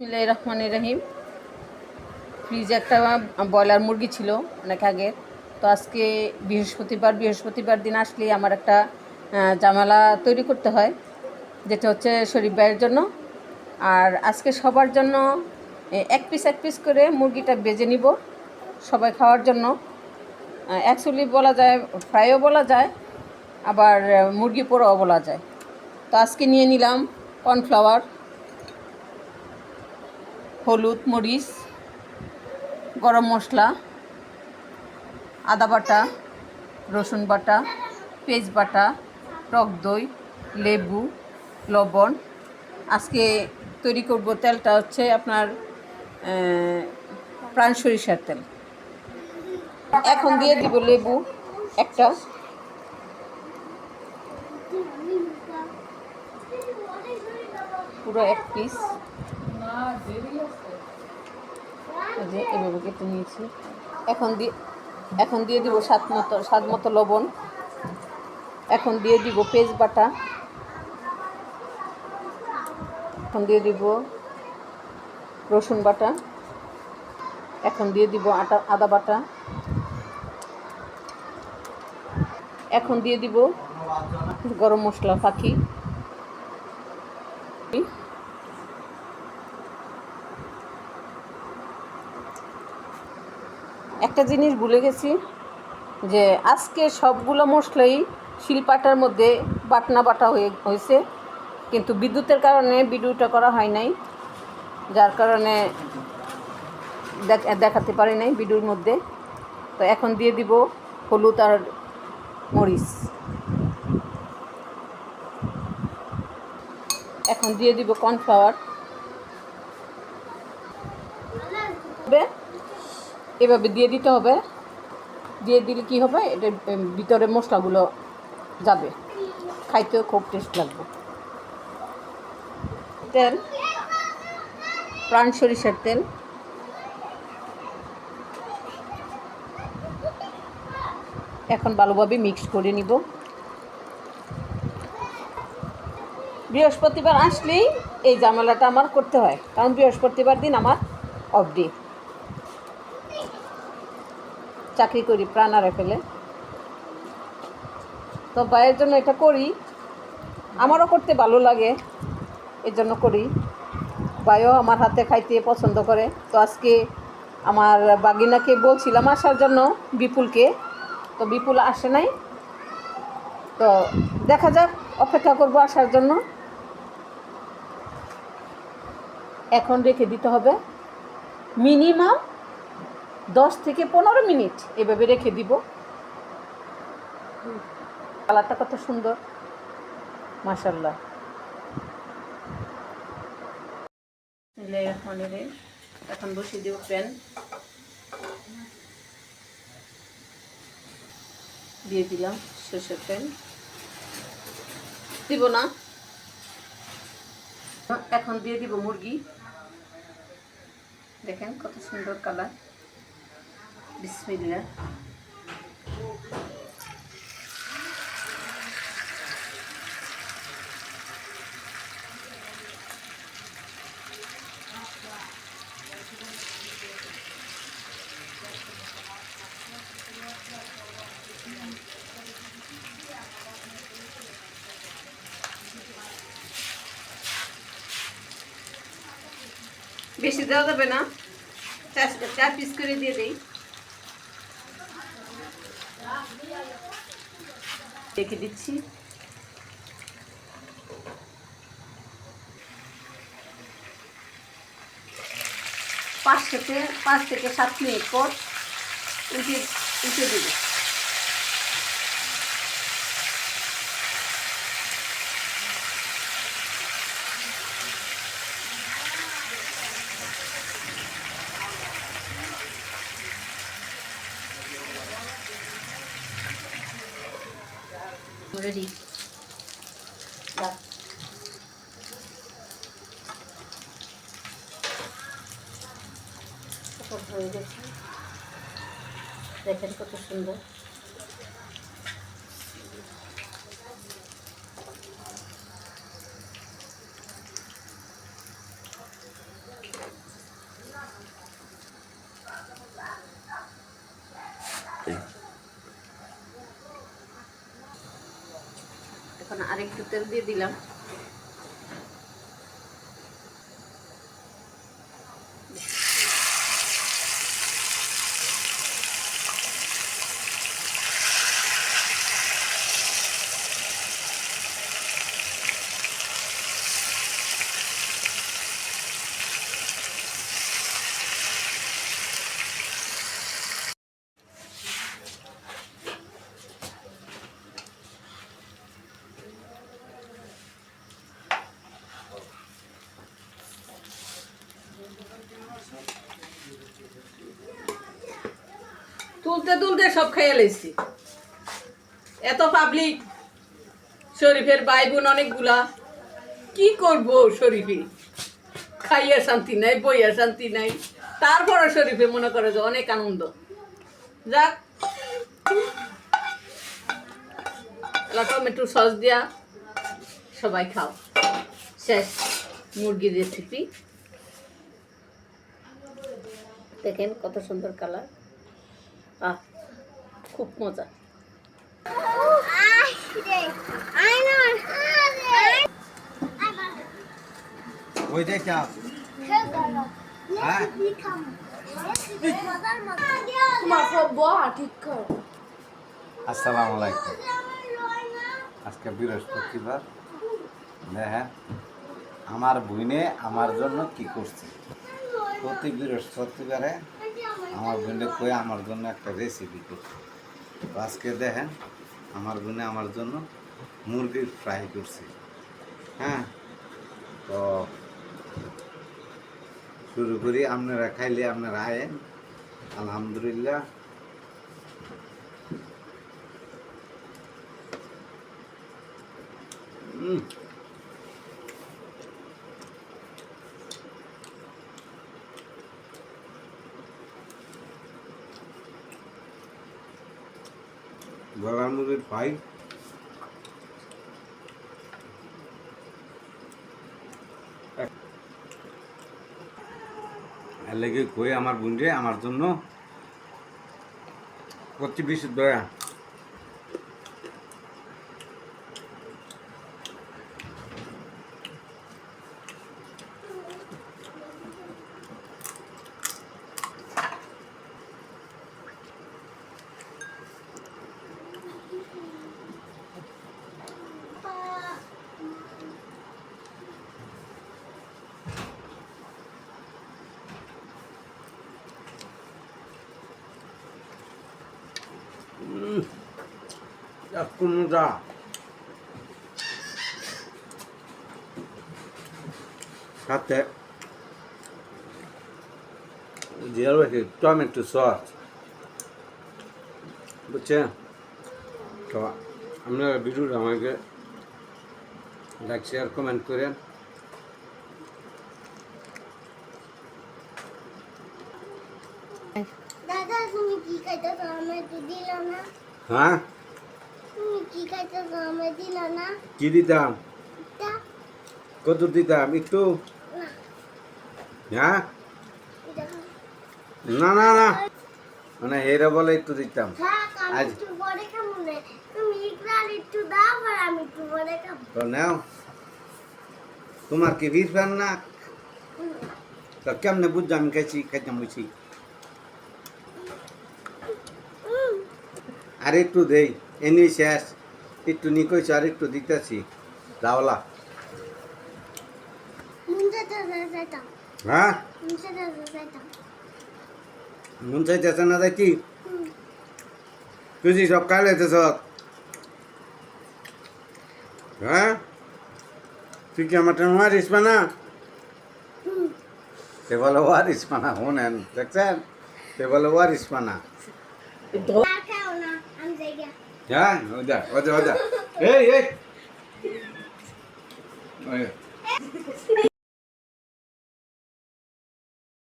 রহমান রহিম। ফ্রিজে একটা ব্রয়লার মুরগি ছিল অনেক আগের। তো আজকে বৃহস্পতিবার বৃহস্পতিবার দিন আসলেই আমার একটা জামালা তৈরি করতে হয়, যেটা হচ্ছে শরীফ ভাইয়ের জন্য। আর আজকে সবার জন্য এক পিস এক পিস করে মুরগিটা বেজে নিব সবাই খাওয়ার জন্য। অ্যাকচুয়ালি বলা যায়, ফ্রাইও বলা যায়, আবার মুরগি পোড়াও বলা যায়। তো আজকে নিয়ে নিলাম কর্নফ্লাওয়ার। হলুদ, মরিচ, গরম মশলা, আদা বাটা, রসুন বাটা, পেঁয়াজ বাটা, টক দই, লেবু, লবণ। আজকে তৈরি করব তেলটা হচ্ছে আপনার প্রাণ সরিষার তেল। এখন দিয়ে দিব লেবু একটা। পুরো এক পিস এভাবে কেটে নিয়েছি। এখন দিয়ে এখন দিয়ে দিব স্বাদ মতো স্বাদ মতো লবণ। এখন দিয়ে দিব পেঁয়াজ বাটা এখন দিয়ে দিব রসুন বাটা এখন দিয়ে দিব আটা, আদা বাটা। এখন দিয়ে দিব গরম মশলা পাখি একটা জিনিস ভুলে গেছি, যে আজকে সবগুলো মশলাই শিলপাটার মধ্যে বাটনা বাটা হয়ে, হয়েছে। কিন্তু বিদ্যুতের কারণে ভিডিওটা করা হয় নাই। যার কারণে দেখ- দেখাতে পারি নাই ভিডিওর মধ্যে। তো এখন দিয়ে দিব হলুদ আর মরিচ। এখন দিয়ে দিব কর্নফ্লাওয়ার হবে এভাবে দিয়ে দিতে হবে। দিয়ে দিলে কি হবে? এটা ভিতরে মশলাগুলো যাবে। খাইতেও খুব টেস্ট লাগবে। তেল? প্রাণ সরিষার তেল। এখন ভালোভাবে মিক্স করে নিব। বৃহস্পতিবার আসলেই এই জামেলাটা আমার করতে হয়। কারণ বৃহস্পতিবার দিন আমার অফ ডে চাকরি করি, প্রাণ আরে ফেলে। তো ভাইয়ের জন্য এটা করি। আমারও করতে ভালো লাগে, এর জন্য করি। ভাইও আমার হাতে খাইতে পছন্দ করে। তো আজকে আমার বাগিনাকে বলছিলাম আসার জন্য বিপুলকে। তো বিপুল আসে নাই। তো দেখা যাক, অপেক্ষা করব আসার জন্য। এখন রেখে দিতে হবে। মিনিমাম দশ থেকে পনেরো মিনিট এভাবে রেখে দিব। কালারটা কত সুন্দর মাসাল্লাহ এখন বসিয়ে দিব প্যান। দিয়ে দিলাম সর্ষের তেল। দিব না। এখন দিয়ে দিব মুরগি। দেখেন কত সুন্দর কালার। বিসমিল্লা বেশি দেওয়া যাবে না চার চার পিস করে দিয়ে রেখে দিচ্ছি। পাঁচ থেকে পাঁচ থেকে সাত মিনিট পর উঠে উঠে দেবে। রেডি হয়ে গেছে। দেখেন কত সুন্দর। আর একটু তেল দিয়ে দিলাম। তুলতে তুলতে সব খেয়ে লেছি। এত পাবলিক শরীফের ভাই বোন অনেকগুলা। কি করব শরীফে? খাইয়া শান্তি নাই, বইয়া শান্তি নাই। তারপরে শরীফে মনে করে যে অনেক আনন্দ। যাক। টমেটো সস দিয়া সবাই খাও। শেষ মুরগির রেসিপি দেখেন কত সুন্দর কালার আহ খুব মজা। হ্যাঁ। আসসালামু আলাইকুম। আজকে বৃহস্পতিবার। দেখেন আমার বোনে আমার জন্য কি করছে? প্রতি বৃহস্পতিবারে আমার বোনে কয়ে আমার জন্য একটা রেসিপি করছে। আজকে দেখেন, আমার বোনে আমার জন্য মুরগির ফ্রাই করছে। হ্যাঁ? তো শুরু করি, আপনারা খাইলে আপনারা আয়েন। আলহামদুলিল্লাহ। উম। গলার মুরগির পাই এর লেগে কই আমার বোনরে? আমার জন্য। পঁচিশ বিশ দয়া। মজা সাথে দিয়ে টমেটো সস বুঝছেন তো আপনারা ভিডিওটা আমাকে লাইক শেয়ার কমেন্ট করেন দাদা তুমি কি খাইতে আমায় তো দিল না হ্যাঁ কি দিতাম? কত দিতাম? একটু? হ্যাঁ? না না না। মানে এরা বলে একটু দিতাম। আজ- তো নাও। তোমার কি বিষ পান না? তো কেমনে বুঝছ? আমি খাইছি খাইতাম বুঝছি। আর একটু দেই। এনে শেষ। একটু নিকইছে আর একটু দিতেছি। যাইতাম হ্যাঁ? মন চাইতেছে না যাইতি হুম, তুই সব কাল হইতেছ? হ্যাঁ? তুই কি আমার পানা হুম। সে বলে ওয়ারিস পানা শোনেন দেখছেন? সে বলে ওয়ারিস পানা আর খাও না আমি যাই গিয়া। হ্যাঁ ওদা ওদা ওদা এই এই ওই